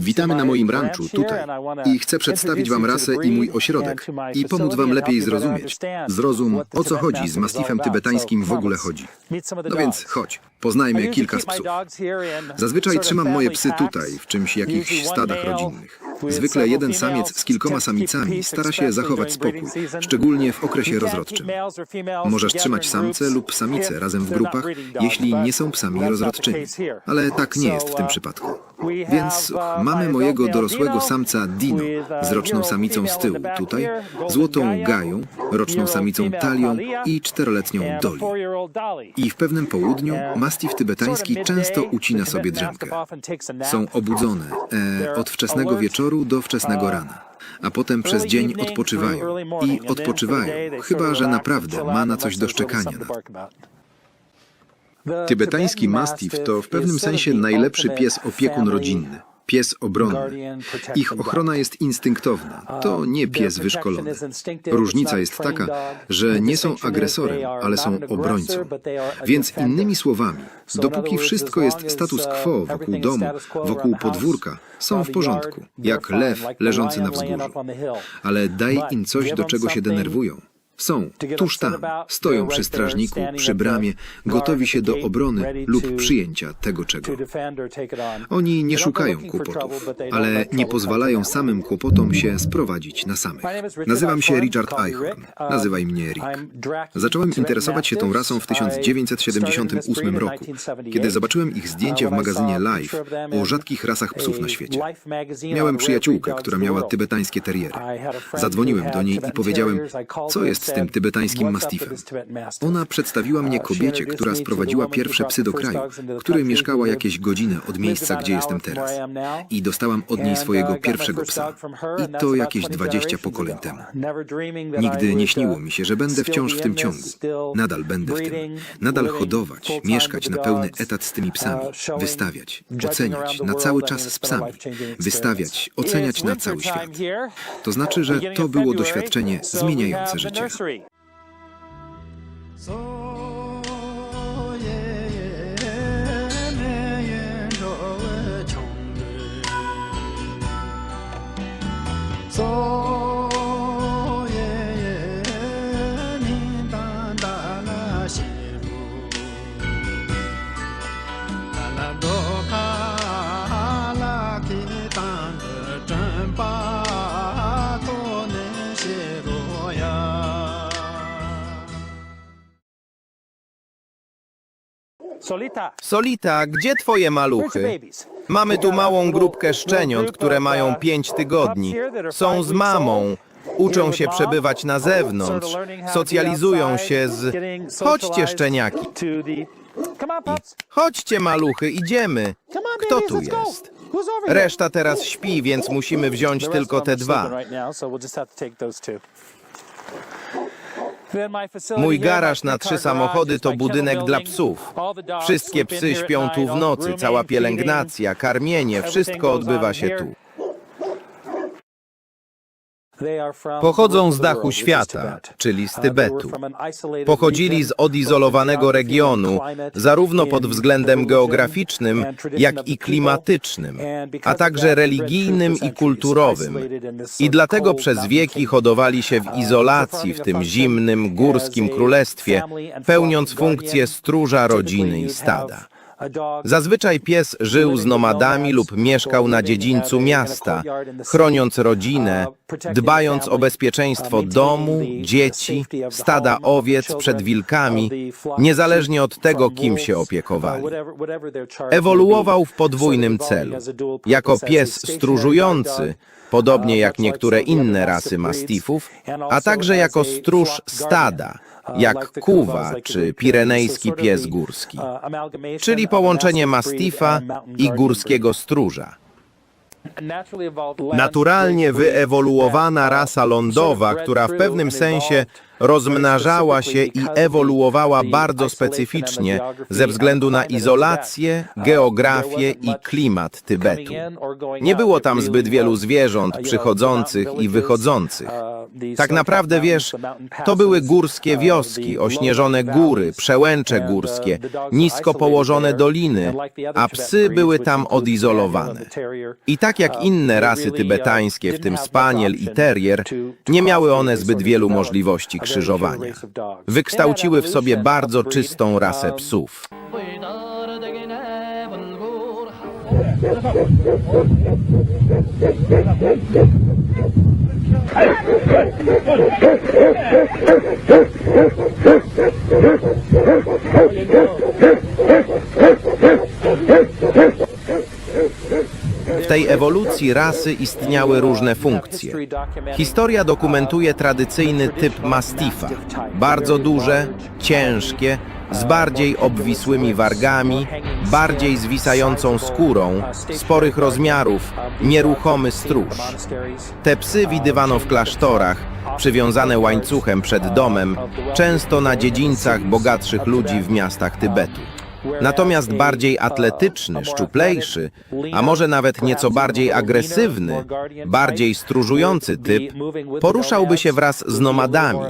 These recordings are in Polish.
Witamy na moim ranczu tutaj i chcę przedstawić Wam rasę i mój ośrodek i pomóc Wam lepiej zrozumieć. Zrozum, o co chodzi z mastifem tybetańskim w ogóle chodzi. No więc chodź, poznajmy kilka z psów. Zazwyczaj trzymam moje psy tutaj, w czymś jakichś stadach rodzinnych. Zwykle jeden samiec z kilkoma samicami stara się zachować spokój, szczególnie w okresie rozrodczym. Możesz trzymać samce lub samice razem w grupach, jeśli nie są psami rozrodczymi, ale tak nie jest w tym przypadku. Więc mamy mojego dorosłego samca Dino z roczną samicą z tyłu tutaj, złotą Gają, roczną samicą Talią i czteroletnią Dolly. I w pewnym południu mastif tybetański często ucina sobie drzemkę. Są obudzone e, od wczesnego wieczoru do wczesnego rana, a potem przez dzień odpoczywają. I odpoczywają, chyba że naprawdę ma na coś do szczekania. nad- Tybetański mastif to w pewnym sensie najlepszy pies opiekun rodzinny. Pies obronny. Ich ochrona jest instynktowna. To nie pies wyszkolony. Różnica jest taka, że nie są agresorem, ale są obrońcą. Więc innymi słowami, dopóki wszystko jest status quo wokół domu, wokół podwórka, są w porządku, jak lew leżący na wzgórzu. Ale daj im coś, do czego się denerwują. Są tuż tam, stoją przy strażniku, przy bramie, gotowi się do obrony lub przyjęcia tego czego. Oni nie szukają kłopotów, ale nie pozwalają samym kłopotom się sprowadzić na samych. Nazywam się Richard Eichhorn. Nazywaj mnie Rick. Zacząłem interesować się tą rasą w 1978 roku, kiedy zobaczyłem ich zdjęcie w magazynie Life o rzadkich rasach psów na świecie. Miałem przyjaciółkę, która miała tybetańskie teriery. Zadzwoniłem do niej i powiedziałem, co jest z tym tybetańskim mastifem. Ona przedstawiła mnie kobiecie, która sprowadziła pierwsze psy do kraju, której mieszkała jakieś godziny od miejsca, gdzie jestem teraz. I dostałam od niej swojego pierwszego psa. I to jakieś 20 pokoleń temu. Nigdy nie śniło mi się, że będę wciąż w tym ciągu. Nadal będę w tym. Nadal hodować, mieszkać na pełny etat z tymi psami, wystawiać, oceniać na cały czas z psami, wystawiać, oceniać na cały świat. To znaczy, że to było doświadczenie zmieniające życie. anniversary. So So. Solita, gdzie twoje maluchy? Mamy tu małą grupkę szczeniąt, które mają pięć tygodni. Są z mamą. Uczą się przebywać na zewnątrz. Socjalizują się z... Chodźcie, szczeniaki. Chodźcie, maluchy, idziemy. Kto tu jest? Reszta teraz śpi, więc musimy wziąć tylko te dwa. Mój garaż na trzy samochody to budynek dla psów. Wszystkie psy śpią tu w nocy, cała pielęgnacja, karmienie, wszystko odbywa się tu. Pochodzą z dachu świata, czyli z Tybetu. Pochodzili z odizolowanego regionu, zarówno pod względem geograficznym, jak i klimatycznym, a także religijnym i kulturowym. I dlatego przez wieki hodowali się w izolacji w tym zimnym, górskim królestwie, pełniąc funkcję stróża rodziny i stada. Zazwyczaj pies żył z nomadami lub mieszkał na dziedzińcu miasta, chroniąc rodzinę, dbając o bezpieczeństwo domu, dzieci, stada owiec przed wilkami, niezależnie od tego, kim się opiekowali. Ewoluował w podwójnym celu. Jako pies stróżujący, podobnie jak niektóre inne rasy mastifów, a także jako stróż stada, jak kuwa czy pirenejski pies górski, czyli połączenie mastifa i górskiego stróża. Naturalnie wyewoluowana rasa lądowa, która w pewnym sensie rozmnażała się i ewoluowała bardzo specyficznie ze względu na izolację, geografię i klimat Tybetu. Nie było tam zbyt wielu zwierząt przychodzących i wychodzących. Tak naprawdę, wiesz, to były górskie wioski, ośnieżone góry, przełęcze górskie, nisko położone doliny, a psy były tam odizolowane. I tak jak inne rasy tybetańskie, w tym spaniel i terrier, nie miały one zbyt wielu możliwości krzyżowania. Wykształciły w sobie bardzo czystą rasę psów. W tej ewolucji rasy istniały różne funkcje. Historia dokumentuje tradycyjny typ mastifa. Bardzo duże, ciężkie, z bardziej obwisłymi wargami, bardziej zwisającą skórą, sporych rozmiarów, nieruchomy stróż. Te psy widywano w klasztorach, przywiązane łańcuchem przed domem, często na dziedzińcach bogatszych ludzi w miastach Tybetu. Natomiast bardziej atletyczny, szczuplejszy, a może nawet nieco bardziej agresywny, bardziej stróżujący typ, poruszałby się wraz z nomadami,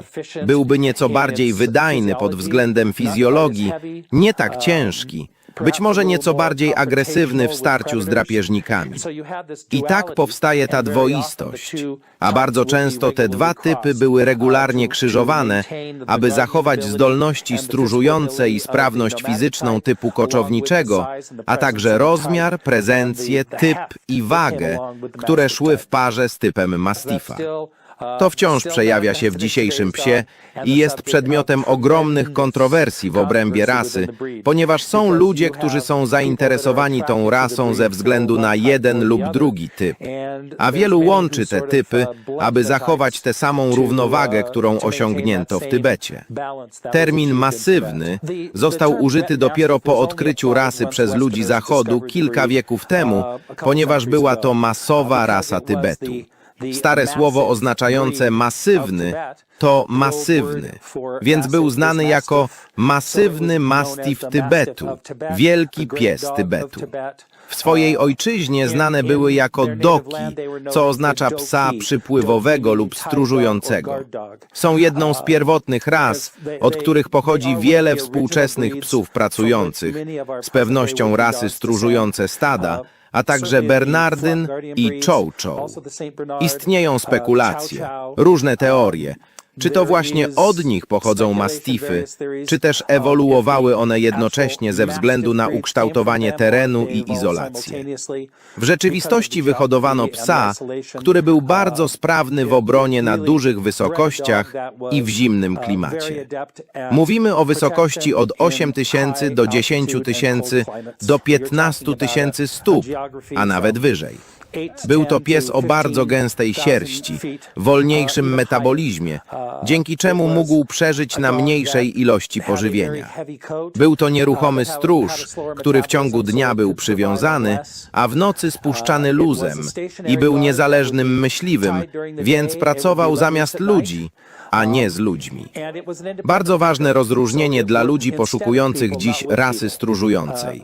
byłby nieco bardziej wydajny pod względem fizjologii, nie tak ciężki, być może nieco bardziej agresywny w starciu z drapieżnikami. I tak powstaje ta dwoistość, a bardzo często te dwa typy były regularnie krzyżowane, aby zachować zdolności stróżujące i sprawność fizyczną typu koczowniczego, a także rozmiar, prezencję, typ i wagę, które szły w parze z typem mastifa. To wciąż przejawia się w dzisiejszym psie i jest przedmiotem ogromnych kontrowersji w obrębie rasy, ponieważ są ludzie, którzy są zainteresowani tą rasą ze względu na jeden lub drugi typ, a wielu łączy te typy, aby zachować tę samą równowagę, którą osiągnięto w Tybecie. Termin masywny został użyty dopiero po odkryciu rasy przez ludzi Zachodu kilka wieków temu, ponieważ była to masowa rasa Tybetu. Stare słowo oznaczające masywny to masywny, więc był znany jako masywny mastif Tybetu, wielki pies Tybetu. W swojej ojczyźnie znane były jako doki, co oznacza psa przypływowego lub stróżującego. Są jedną z pierwotnych ras, od których pochodzi wiele współczesnych psów pracujących, z pewnością rasy stróżujące stada, a także Bernardyn i Chow Chow. Istnieją spekulacje, różne teorie. Czy to właśnie od nich pochodzą mastify, czy też ewoluowały one jednocześnie ze względu na ukształtowanie terenu i izolację? W rzeczywistości wyhodowano psa, który był bardzo sprawny w obronie na dużych wysokościach i w zimnym klimacie. Mówimy o wysokości od 8 tysięcy do 10 tysięcy do 15 tysięcy stóp, a nawet wyżej. Był to pies o bardzo gęstej sierści, wolniejszym metabolizmie, dzięki czemu mógł przeżyć na mniejszej ilości pożywienia. Był to nieruchomy stróż, który w ciągu dnia był przywiązany, a w nocy spuszczany luzem i był niezależnym myśliwym, więc pracował zamiast ludzi, a nie z ludźmi. Bardzo ważne rozróżnienie dla ludzi poszukujących dziś rasy stróżującej.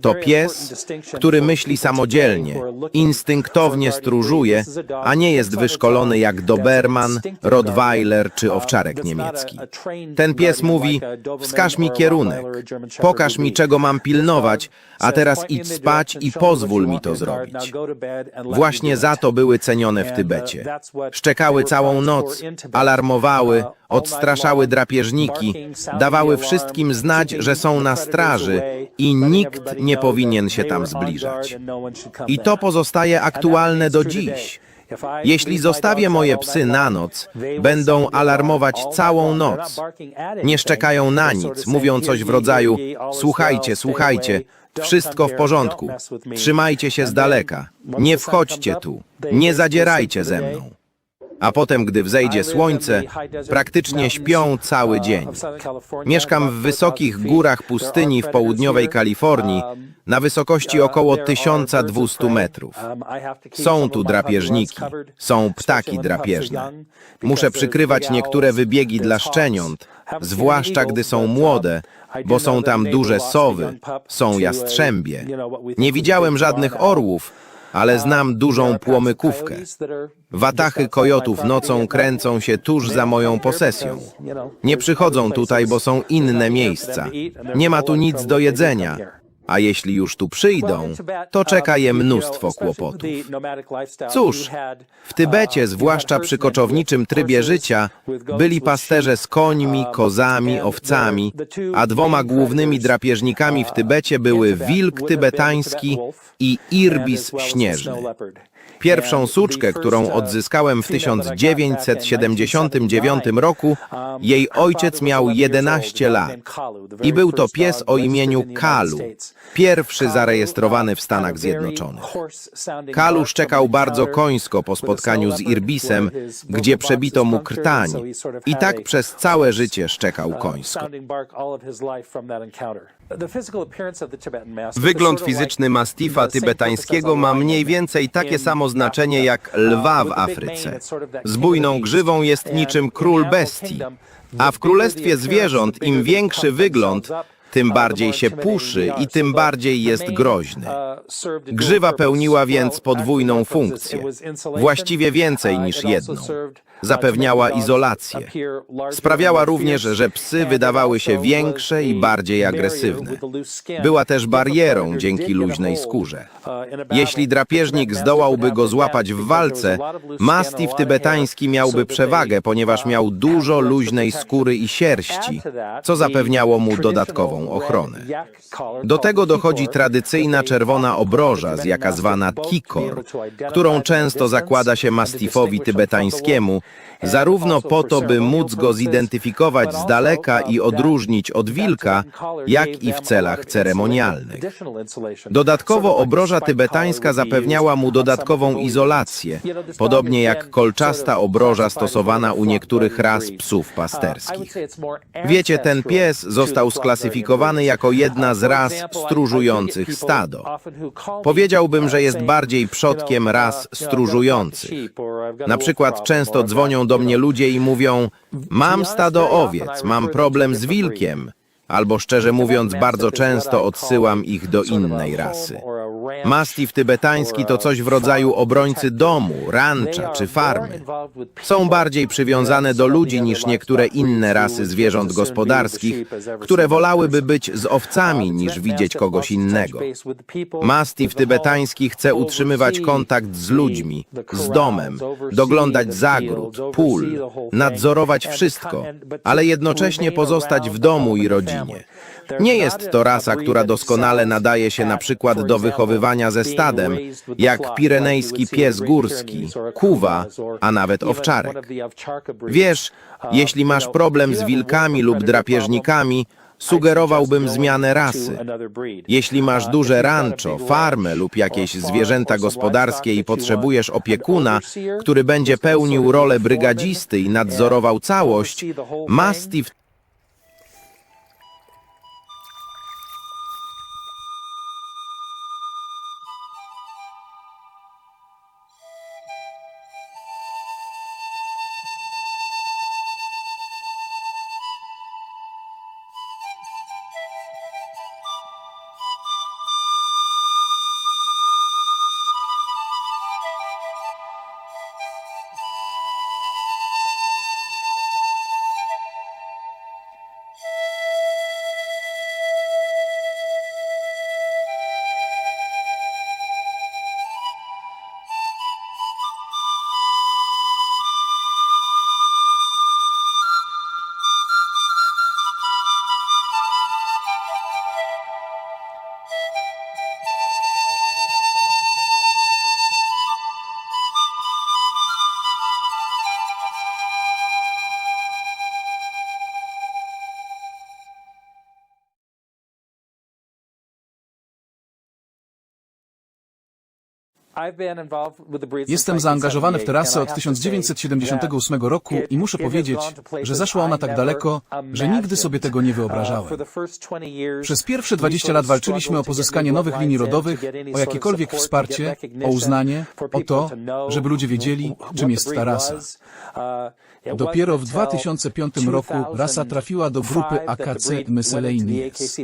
To pies, który myśli samodzielnie, instynktownie stróżuje, a nie jest wyszkolony jak Doberman, Rottweiler czy owczarek niemiecki. Ten pies mówi: Wskaż mi kierunek, pokaż mi, czego mam pilnować, a teraz idź spać i pozwól mi to zrobić. Właśnie za to były cenione w Tybecie. Szczekały całą noc, alarmowały, odstraszały drapieżniki, dawały wszystkim znać, że są na straży i nikt nie powinien się tam zbliżać. I to pozostaje aktualne do dziś. Jeśli zostawię moje psy na noc, będą alarmować całą noc. Nie szczekają na nic, mówią coś w rodzaju: Słuchajcie, słuchajcie, wszystko w porządku, trzymajcie się z daleka, nie wchodźcie tu, nie zadzierajcie ze mną. A potem, gdy wzejdzie słońce, praktycznie śpią cały dzień. Mieszkam w wysokich górach pustyni w południowej Kalifornii, na wysokości około 1200 metrów. Są tu drapieżniki, są ptaki drapieżne. Muszę przykrywać niektóre wybiegi dla szczeniąt, zwłaszcza gdy są młode, bo są tam duże sowy, są jastrzębie. Nie widziałem żadnych orłów, ale znam dużą płomykówkę. Watachy kojotów nocą kręcą się tuż za moją posesją. Nie przychodzą tutaj, bo są inne miejsca. Nie ma tu nic do jedzenia. A jeśli już tu przyjdą, to czeka je mnóstwo kłopotów. Cóż, w Tybecie, zwłaszcza przy koczowniczym trybie życia, byli pasterze z końmi, kozami, owcami, a dwoma głównymi drapieżnikami w Tybecie były wilk tybetański i irbis śnieżny. Pierwszą suczkę, którą odzyskałem w 1979 roku, jej ojciec miał 11 lat. I był to pies o imieniu Kalu, pierwszy zarejestrowany w Stanach Zjednoczonych. Kalu szczekał bardzo końsko po spotkaniu z Irbisem, gdzie przebito mu krtań i tak przez całe życie szczekał końsko. Wygląd fizyczny mastifa tybetańskiego ma mniej więcej takie samo znaczenie jak lwa w Afryce. Z bujną grzywą jest niczym król bestii, a w królestwie zwierząt im większy wygląd, tym bardziej się puszy i tym bardziej jest groźny. Grzywa pełniła więc podwójną funkcję, właściwie więcej niż jedną. Zapewniała izolację. Sprawiała również, że psy wydawały się większe i bardziej agresywne. Była też barierą dzięki luźnej skórze. Jeśli drapieżnik zdołałby go złapać w walce, mastiff tybetański miałby przewagę, ponieważ miał dużo luźnej skóry i sierści, co zapewniało mu dodatkową ochronę. Do tego dochodzi tradycyjna czerwona obroża, z jaka zwana kikor, którą często zakłada się mastifowi tybetańskiemu, zarówno po to, by móc go zidentyfikować z daleka i odróżnić od wilka, jak i w celach ceremonialnych. Dodatkowo obroża tybetańska zapewniała mu dodatkową izolację, podobnie jak kolczasta obroża stosowana u niektórych ras psów pasterskich. Wiecie, ten pies został sklasyfikowany jako jedna z ras stróżujących stado. Powiedziałbym, że jest bardziej przodkiem ras stróżujących. Na przykład często dzwonią do mnie ludzie i mówią: Mam stado owiec, mam problem z wilkiem. Albo szczerze mówiąc, bardzo często odsyłam ich do innej rasy. Mastiff tybetański to coś w rodzaju obrońcy domu, rancza czy farmy. Są bardziej przywiązane do ludzi niż niektóre inne rasy zwierząt gospodarskich, które wolałyby być z owcami niż widzieć kogoś innego. Mastiff tybetański chce utrzymywać kontakt z ludźmi, z domem, doglądać zagród, pól, nadzorować wszystko, ale jednocześnie pozostać w domu i rodzinie. Nie jest to rasa, która doskonale nadaje się na przykład do wychowywania ze stadem, jak pirenejski pies górski, kuwa, a nawet owczarek. Wiesz, jeśli masz problem z wilkami lub drapieżnikami, sugerowałbym zmianę rasy. Jeśli masz duże rancho, farmę lub jakieś zwierzęta gospodarskie i potrzebujesz opiekuna, który będzie pełnił rolę brygadzisty i nadzorował całość, mastiff Jestem zaangażowany w tę rasę od 1978 roku i muszę powiedzieć, że zaszła ona tak daleko, że nigdy sobie tego nie wyobrażałem. Przez pierwsze 20 lat walczyliśmy o pozyskanie nowych linii rodowych, o jakiekolwiek wsparcie, o uznanie, o to, żeby ludzie wiedzieli, czym jest ta rasa. Dopiero w 2005 roku rasa trafiła do grupy AKC Miscellaneous.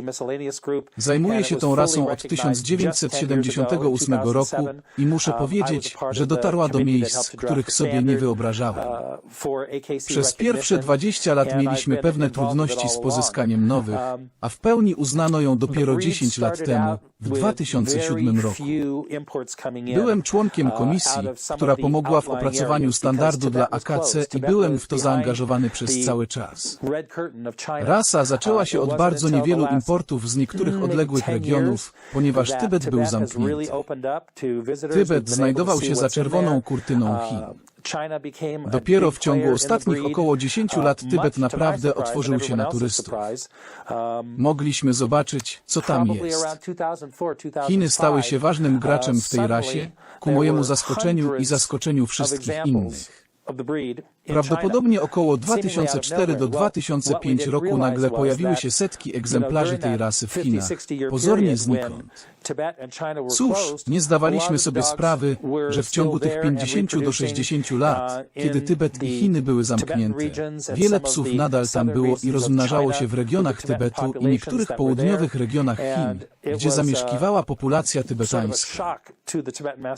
Zajmuję się tą rasą od 1978 roku i muszę powiedzieć, że dotarła do miejsc, których sobie nie wyobrażałem. Przez pierwsze 20 lat mieliśmy pewne trudności z pozyskaniem nowych, a w pełni uznano ją dopiero 10 lat temu, w 2007 roku. Byłem członkiem komisji, która pomogła w opracowaniu standardu dla AKC i byłem w to zaangażowany przez cały czas. Rasa zaczęła się od bardzo niewielu importów z niektórych odległych regionów, ponieważ Tybet był zamknięty. Tybet znajdował się za czerwoną kurtyną Chin. Dopiero w ciągu ostatnich około 10 lat Tybet naprawdę otworzył się na turystów. Mogliśmy zobaczyć, co tam jest. Chiny stały się ważnym graczem w tej rasie, ku mojemu zaskoczeniu i zaskoczeniu wszystkich innych. Prawdopodobnie około 2004 do 2005 roku nagle pojawiły się setki egzemplarzy tej rasy w Chinach, pozornie znikąd. Cóż, nie zdawaliśmy sobie sprawy, że w ciągu tych 50 do 60 lat, kiedy Tybet i Chiny były zamknięte, wiele psów nadal tam było i rozmnażało się w regionach Tybetu i niektórych południowych regionach Chin, gdzie zamieszkiwała populacja tybetańska.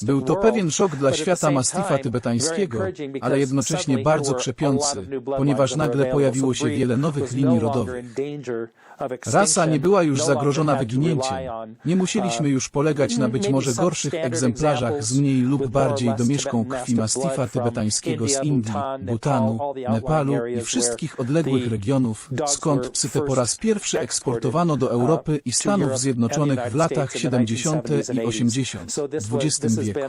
Był to pewien szok dla świata mastifa tybetańskiego, ale jednocześnie bardzo krzepiący, ponieważ nagle pojawiło się wiele nowych linii rodowych. Rasa nie była już zagrożona wyginięciem. Nie musieliśmy już polegać na być może gorszych egzemplarzach z mniej lub bardziej domieszką krwi mastifa tybetańskiego z Indii, Butanu, Nepalu i wszystkich odległych regionów, skąd psy te po raz pierwszy eksportowano do Europy i Stanów Zjednoczonych w latach 70. i 80. XX wieku.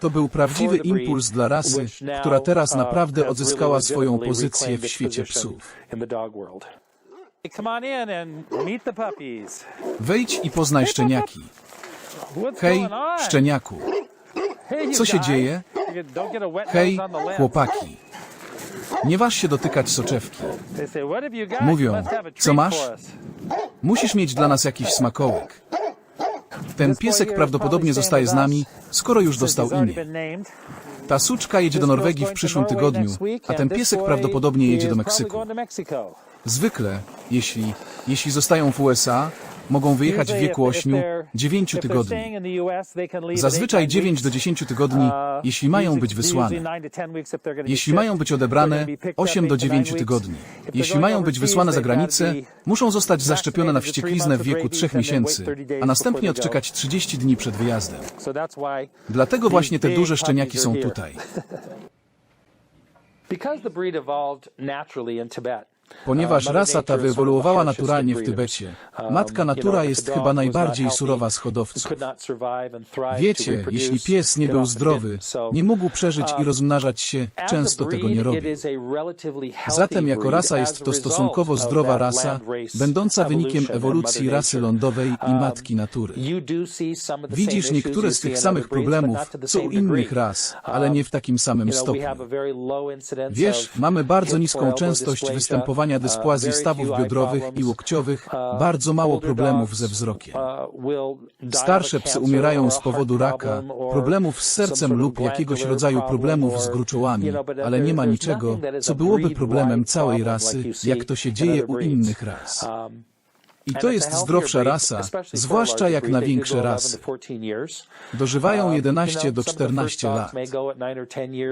To był prawdziwy impuls dla rasy, która teraz naprawdę odzyskała swoją pozycję w świecie psów. Wejdź i poznaj szczeniaki. Hej, szczeniaku. Co się dzieje? Hej, chłopaki. Nie waż się dotykać soczewki. They say, "What have you got? Mówią, "Co masz?" for us." Musisz mieć dla nas jakiś smakołek. Ten piesek prawdopodobnie zostaje z nami, skoro już dostał imię. Ta suczka jedzie do Norwegii w przyszłym tygodniu, a ten piesek prawdopodobnie jedzie do Meksyku. Zwykle, jeśli, jeśli zostają w USA, mogą wyjechać w wieku 8-9 tygodni. Zazwyczaj 9 do 10 tygodni, jeśli mają być wysłane. Jeśli mają być odebrane, 8 do 9 tygodni. Jeśli mają być wysłane za granicę, muszą zostać zaszczepione na wścieklizny w wieku 3 miesięcy, a następnie odczekać 30 dni przed wyjazdem. Dlatego właśnie te duże szczeniaki są tutaj. Because the breed evolved naturally in Tibet. Ponieważ rasa ta wyewoluowała naturalnie w Tybecie, matka natura jest chyba najbardziej surowa z hodowców. Wiecie, jeśli pies nie był zdrowy, nie mógł przeżyć i rozmnażać się, często tego nie robi. Zatem jako rasa jest to stosunkowo zdrowa rasa, będąca wynikiem ewolucji rasy lądowej i matki natury. Widzisz niektóre z tych samych problemów, co u innych ras, ale nie w takim samym stopniu. Wiesz, mamy bardzo niską częstość występowania dysplazji stawów biodrowych i łokciowych, bardzo mało problemów ze wzrokiem. Starsze psy umierają z powodu raka, problemów z sercem lub jakiegoś rodzaju problemów z gruczołami, ale nie ma niczego, co byłoby problemem całej rasy, jak to się dzieje u innych ras. I to jest zdrowsza rasa, zwłaszcza jak na większe rasy. Dożywają 11 do 14 lat.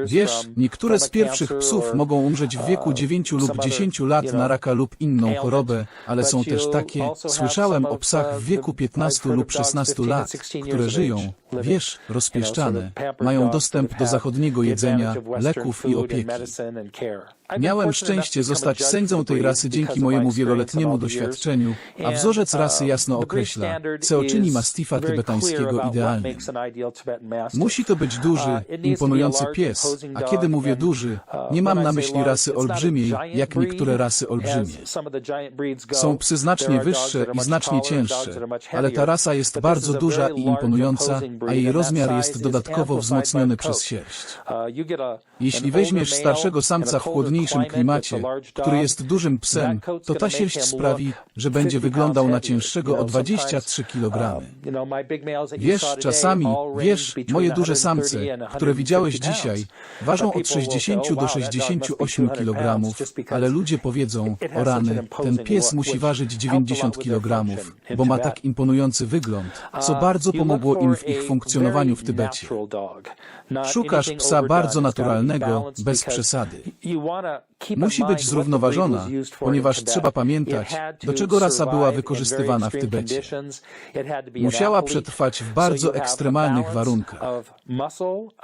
Wiesz, niektóre z pierwszych psów mogą umrzeć w wieku 9 lub 10 lat na raka lub inną chorobę, ale są też takie, słyszałem o psach w wieku 15 lub 16 lat, które żyją, wiesz, rozpieszczane, mają dostęp do zachodniego jedzenia, leków i opieki. Miałem szczęście zostać sędzią tej rasy dzięki mojemu wieloletniemu doświadczeniu, a wzorzec rasy jasno określa, co czyni mastifa tybetańskiego idealnym. Musi to być duży, imponujący pies, a kiedy mówię duży, nie mam na myśli rasy olbrzymiej, jak niektóre rasy olbrzymie. Są psy znacznie wyższe i znacznie cięższe, ale ta rasa jest bardzo duża i imponująca, a jej rozmiar jest dodatkowo wzmocniony przez sierść. Jeśli weźmiesz starszego samca w chłodniejszym klimacie, który jest dużym psem, to ta sierść sprawi, że będzie wyglądał na cięższego o 23 kg. Wiesz, czasami, wiesz, moje duże samce, które widziałeś dzisiaj, ważą od 60 do 68 kg, ale ludzie powiedzą, o rany, ten pies musi ważyć 90 kg, bo ma tak imponujący wygląd, co bardzo pomogło im w ich funkcjonowaniu w Tybecie. Szukasz psa bardzo naturalnego, bez przesady. not a Musi być zrównoważona, ponieważ trzeba pamiętać, do czego rasa była wykorzystywana w Tybecie. Musiała przetrwać w bardzo ekstremalnych warunkach.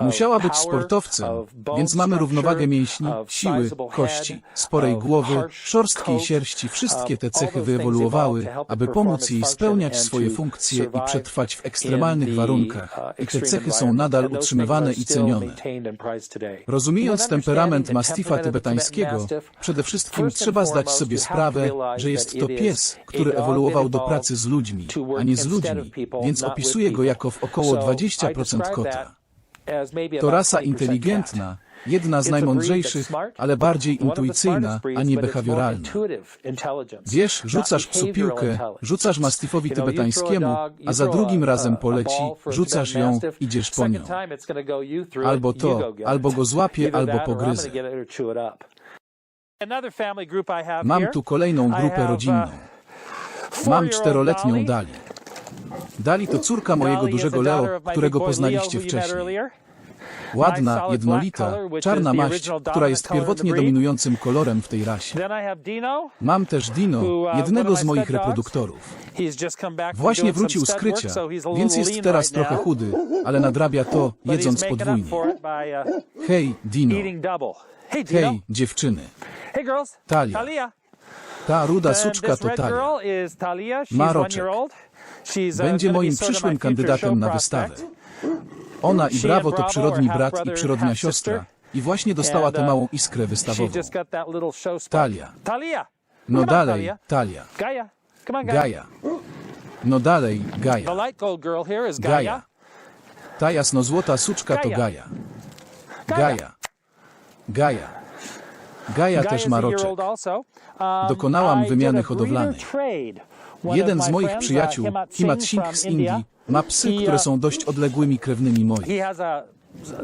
Musiała być sportowcem, więc mamy równowagę mięśni, siły, kości, sporej głowy, szorstkiej sierści. Wszystkie te cechy wyewoluowały, aby pomóc jej spełniać swoje funkcje i przetrwać w ekstremalnych warunkach. I te cechy są nadal utrzymywane i cenione. Rozumiejąc temperament mastifa tybetańskiego, przede wszystkim trzeba zdać sobie sprawę, że jest to pies, który ewoluował do pracy z ludźmi, a nie z ludźmi, więc opisuję go jako w około 20% kota. To rasa inteligentna, jedna z najmądrzejszych, ale bardziej intuicyjna, a nie behawioralna. Wiesz, rzucasz psu piłkę, rzucasz mastifowi tybetańskiemu, a za drugim razem poleci, rzucasz ją, idziesz po nią. Albo to, albo go złapie, albo pogryzę. Mam tu kolejną grupę rodzinną. Mam czteroletnią Dali. Dali to córka mojego dużego Leo, którego poznaliście wcześniej. Ładna, jednolita, czarna maść, która jest pierwotnie dominującym kolorem w tej rasie. Mam też Dino, jednego z moich reproduktorów. Właśnie wrócił z krycia, więc jest teraz trochę chudy, ale nadrabia to, jedząc podwójnie. Hej, Dino. Hej, dziewczyny. Talia. Ta ruda suczka to Talia. Ma roczek. Będzie moim przyszłym kandydatem na wystawę. Ona i Brawo to przyrodni brat i przyrodnia siostra. I właśnie dostała tę małą iskrę wystawową. Talia. No dalej, Talia. Gaja. No dalej, Gaja. Gaja. Ta jasnozłota suczka to Gaja. Gaja. Gaja. Gaja też ma roczek. Dokonałam wymiany hodowlanej. Jeden z moich przyjaciół, Himat Singh z Indii, ma psy, które są dość odległymi krewnymi moich.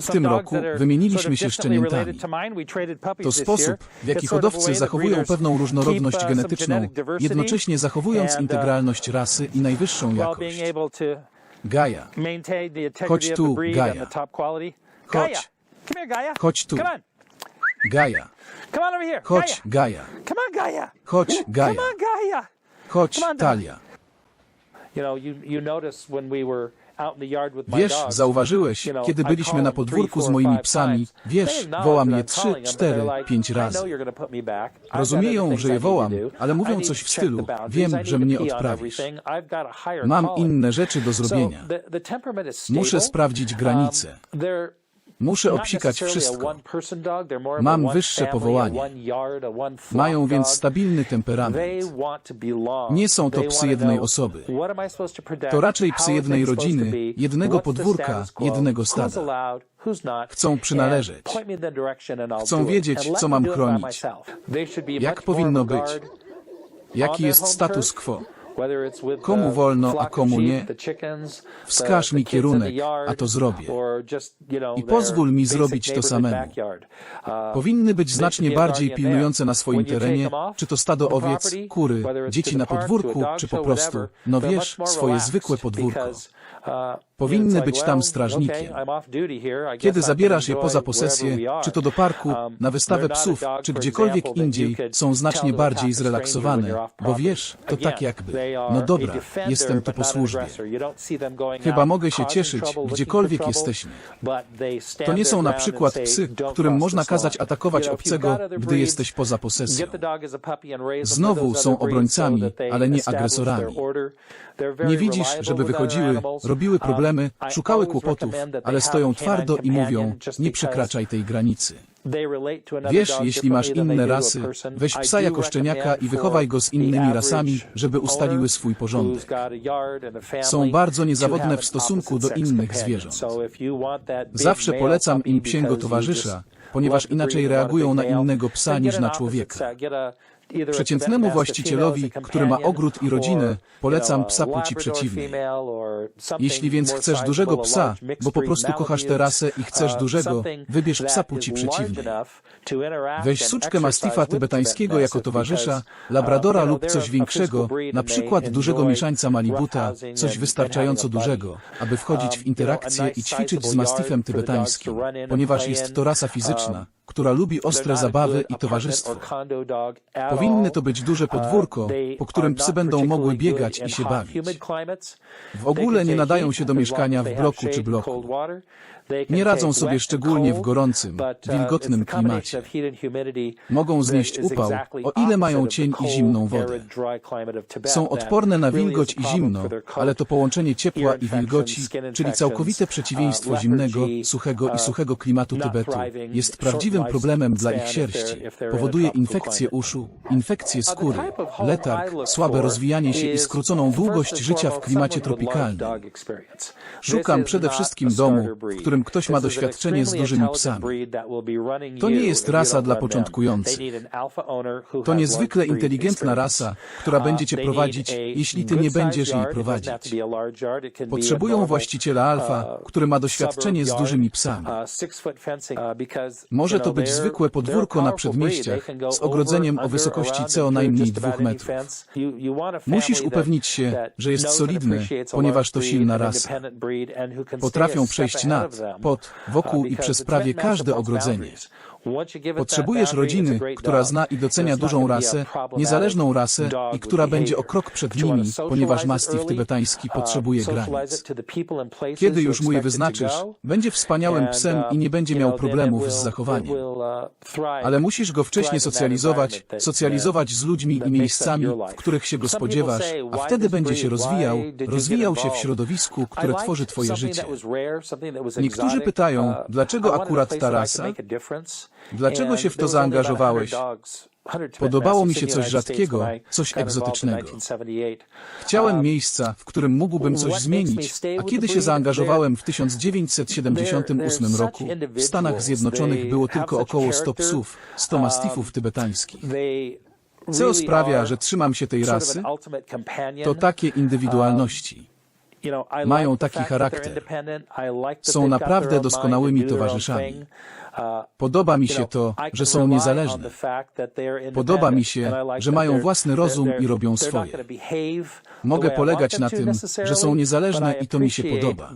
W tym roku wymieniliśmy się szczeniętami. To sposób, w jaki hodowcy zachowują pewną różnorodność genetyczną, jednocześnie zachowując integralność rasy i najwyższą jakość. Gaja. Chodź tu, Gaja. Chodź. Chodź tu. Gaja. Chodź, Gaja. Chodź, Gaja. Chodź, Talia. Wiesz, zauważyłeś, kiedy byliśmy na podwórku z moimi psami, wiesz, wołam je trzy, cztery, pięć razy. Rozumieją, że je wołam, ale mówią coś w stylu, wiem, że mnie odprawisz. Mam inne rzeczy do zrobienia. Muszę sprawdzić granice. Muszę obsikać wszystko. Mam wyższe powołanie. Mają więc stabilny temperament. Nie są to psy jednej osoby. To raczej psy jednej rodziny, jednego podwórka, jednego stada. Chcą przynależeć. Chcą wiedzieć, co mam chronić. Jak powinno być? Jaki jest status quo? Komu wolno, a komu nie? Wskaż mi kierunek, a to zrobię. I pozwól mi zrobić to samemu. Powinny być znacznie bardziej pilnujące na swoim terenie, czy to stado owiec, kury, dzieci na podwórku, czy po prostu, no wiesz, swoje zwykłe podwórko. Powinny być tam strażnikiem. Kiedy zabierasz je poza posesję, czy to do parku, na wystawę psów, czy gdziekolwiek indziej, są znacznie bardziej zrelaksowane, bo wiesz, to tak jakby, no dobra, jestem tu po służbie. Chyba mogę się cieszyć, gdziekolwiek jesteśmy. To nie są na przykład psy, którym można kazać atakować obcego, gdy jesteś poza posesją. Znowu są obrońcami, ale nie agresorami. Nie widzisz, żeby wychodziły, robiły problemy, szukały kłopotów, ale stoją twardo i mówią, nie przekraczaj tej granicy. Wiesz, jeśli masz inne rasy, weź psa jako szczeniaka i wychowaj go z innymi rasami, żeby ustaliły swój porządek. Są bardzo niezawodne w stosunku do innych zwierząt. Zawsze polecam im psiego towarzysza, ponieważ inaczej reagują na innego psa niż na człowieka. Przeciętnemu właścicielowi, który ma ogród i rodzinę, polecam psa płci przeciwnej. Jeśli więc chcesz dużego psa, bo po prostu kochasz tę rasę i chcesz dużego, wybierz psa płci przeciwnej. Weź suczkę mastifa tybetańskiego jako towarzysza, labradora lub coś większego, na przykład dużego mieszańca malibuta, coś wystarczająco dużego, aby wchodzić w interakcję i ćwiczyć z mastifem tybetańskim, ponieważ jest to rasa fizyczna, która lubi ostre zabawy i towarzystwo. Powinny to być duże podwórko, po którym psy będą mogły biegać i się bawić. W ogóle nie nadają się do mieszkania w bloku czy bloku. Nie radzą sobie szczególnie w gorącym, wilgotnym klimacie. Mogą znieść upał, o ile mają cień i zimną wodę. Są odporne na wilgoć i zimno, ale to połączenie ciepła i wilgoci, czyli całkowite przeciwieństwo zimnego, suchego i suchego klimatu Tybetu, jest prawdziwym problemem dla ich sierści. Powoduje infekcje uszu, infekcje skóry, letarg, słabe rozwijanie się i skróconą długość życia w klimacie tropikalnym. Szukam przede wszystkim domu, w którym ktoś ma doświadczenie z dużymi psami. To nie jest rasa dla początkujących. To niezwykle inteligentna rasa, która będzie cię prowadzić, jeśli ty nie będziesz jej prowadzić. Potrzebują właściciela alfa, który ma doświadczenie z dużymi psami. Może to być zwykłe podwórko na przedmieściach z ogrodzeniem o wysokości co najmniej dwóch metrów. Musisz upewnić się, że jest solidny, ponieważ to silna rasa. Potrafią przejść nad, pod, wokół i przez prawie każde ogrodzenie. Potrzebujesz rodziny, która zna i docenia dużą rasę, niezależną rasę i która będzie o krok przed nimi, ponieważ mastif tybetański potrzebuje granic. Kiedy już mu je wyznaczysz, będzie wspaniałym psem i nie będzie miał problemów z zachowaniem. Ale musisz go wcześniej socjalizować, socjalizować z ludźmi i miejscami, w których się go spodziewasz, a wtedy będzie się rozwijał, rozwijał się w środowisku, które tworzy twoje życie. Niektórzy pytają, dlaczego akurat ta rasa? Dlaczego się w to zaangażowałeś? Podobało mi się coś rzadkiego, coś egzotycznego. Chciałem miejsca, w którym mógłbym coś zmienić, a kiedy się zaangażowałem w 1978 roku, w Stanach Zjednoczonych było tylko około 100 psów, 100 mastifów tybetańskich. Co sprawia, że trzymam się tej rasy? To takie indywidualności. Mają taki charakter. Są naprawdę doskonałymi towarzyszami. Podoba mi się to, że są niezależne. Podoba mi się, że mają własny rozum i robią swoje. Mogę polegać na tym, że są niezależne i to mi się podoba.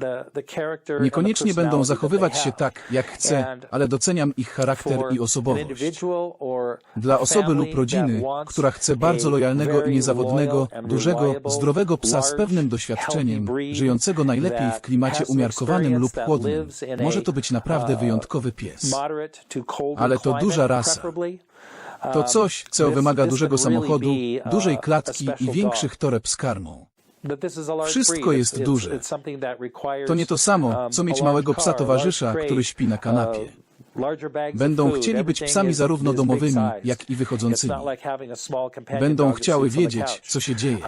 Niekoniecznie będą zachowywać się tak, jak chcę, ale doceniam ich charakter i osobowość. Dla osoby lub rodziny, która chce bardzo lojalnego i niezawodnego, dużego, zdrowego psa z pewnym doświadczeniem, żyjącego najlepiej w klimacie umiarkowanym lub chłodnym, może to być naprawdę wyjątkowy pies. Ale to duża rasa. To coś, co wymaga dużego samochodu, dużej klatki i większych toreb z karmą. Wszystko jest duże. To nie to samo, co mieć małego psa towarzysza, który śpi na kanapie. Będą chcieli być psami zarówno domowymi, jak i wychodzącymi. Będą chciały wiedzieć, co się dzieje.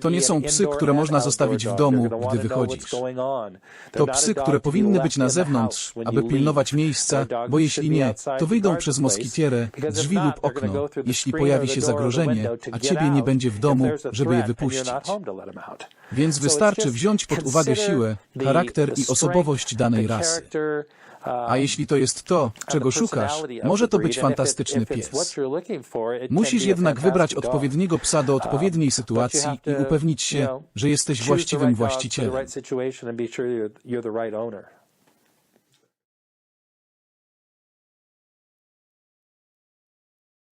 To nie są psy, które można zostawić w domu, gdy wychodzisz. To psy, które powinny być na zewnątrz, aby pilnować miejsca, bo jeśli nie, to wyjdą przez moskitierę, drzwi lub okno, jeśli pojawi się zagrożenie, a ciebie nie będzie w domu, żeby je wypuścić. Więc wystarczy wziąć pod uwagę siłę, charakter i osobowość danej rasy. A jeśli to jest to, czego szukasz, może to być fantastyczny pies. Musisz jednak wybrać odpowiedniego psa do odpowiedniej sytuacji i upewnić się, że jesteś właściwym właścicielem. właścicielem.